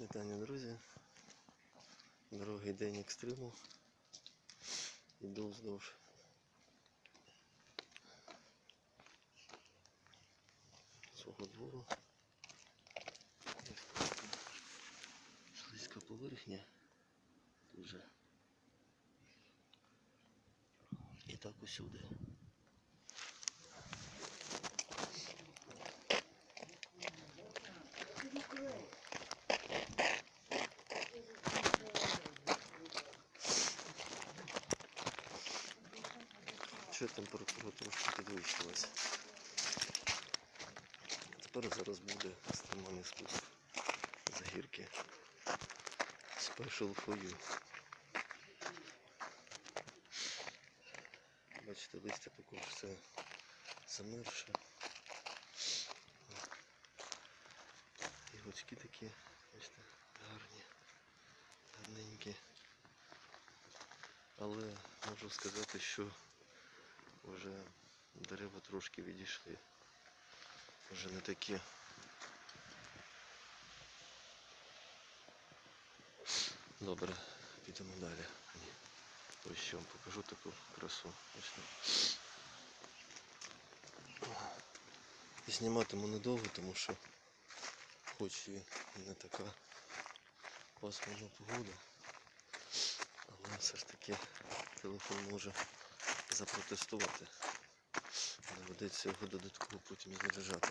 Вітання, друзі. Другий день екстриму. Іду вздовж. Свого двору. Слизька поверхня. Дуже. І так усюди. Ще температура трошки підвищилася. Тепер зараз буде екстремальний спуск з гірки. Special for you. Бачите, листя також все замерше. І гочки такі, бачите, гарні, гарненькі. Але можу сказати, що вже дерева трошки відійшли. Вже не такі. Добре, підемо далі. Ось що вам покажу таку красу. Ось. І зніматиму недовго, тому що хоч і не така пасмурна погода, але все ж таки телефон може запротестувати. Доведеться його додатково потім заряджати.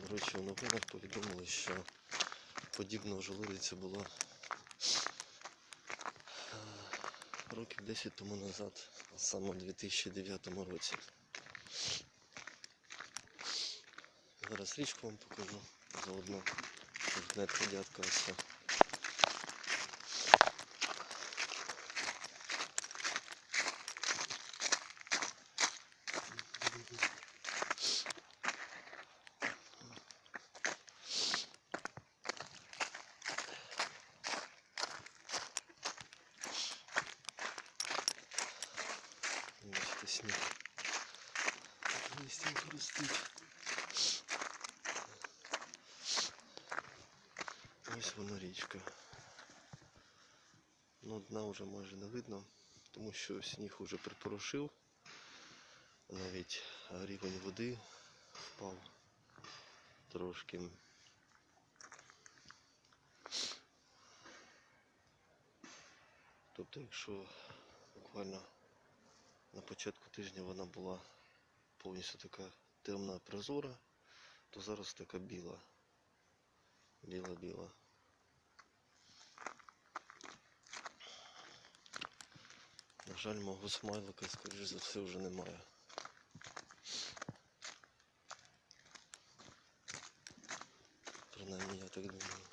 До речі, у новинах повідомили, що подібна жолудиця була е, років 10 тому назад, саме в 2009 році. Зараз річку вам покажу заодно. Тут нет дядька все. Бачите, сніг. Листінка ростуть. Ось вона річка. Ну, дна вже майже не видно, тому що сніг уже припорошив. Навіть рівень води впав трошки. Тобто, якщо буквально на початку тижня вона була повністю така темна прозора, то зараз така біла. Біла-біла. Жаль, мого смайлика, скоріш за все, вже немає. Принаймні, я так думаю.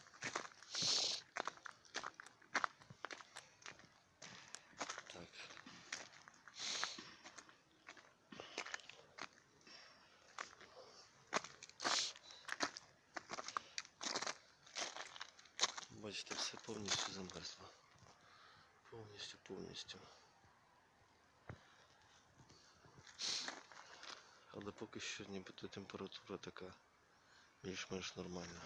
Бачите, все повністю замерзло. Повністю, повністю. Але поки що нібито температура така більш-менш нормальна.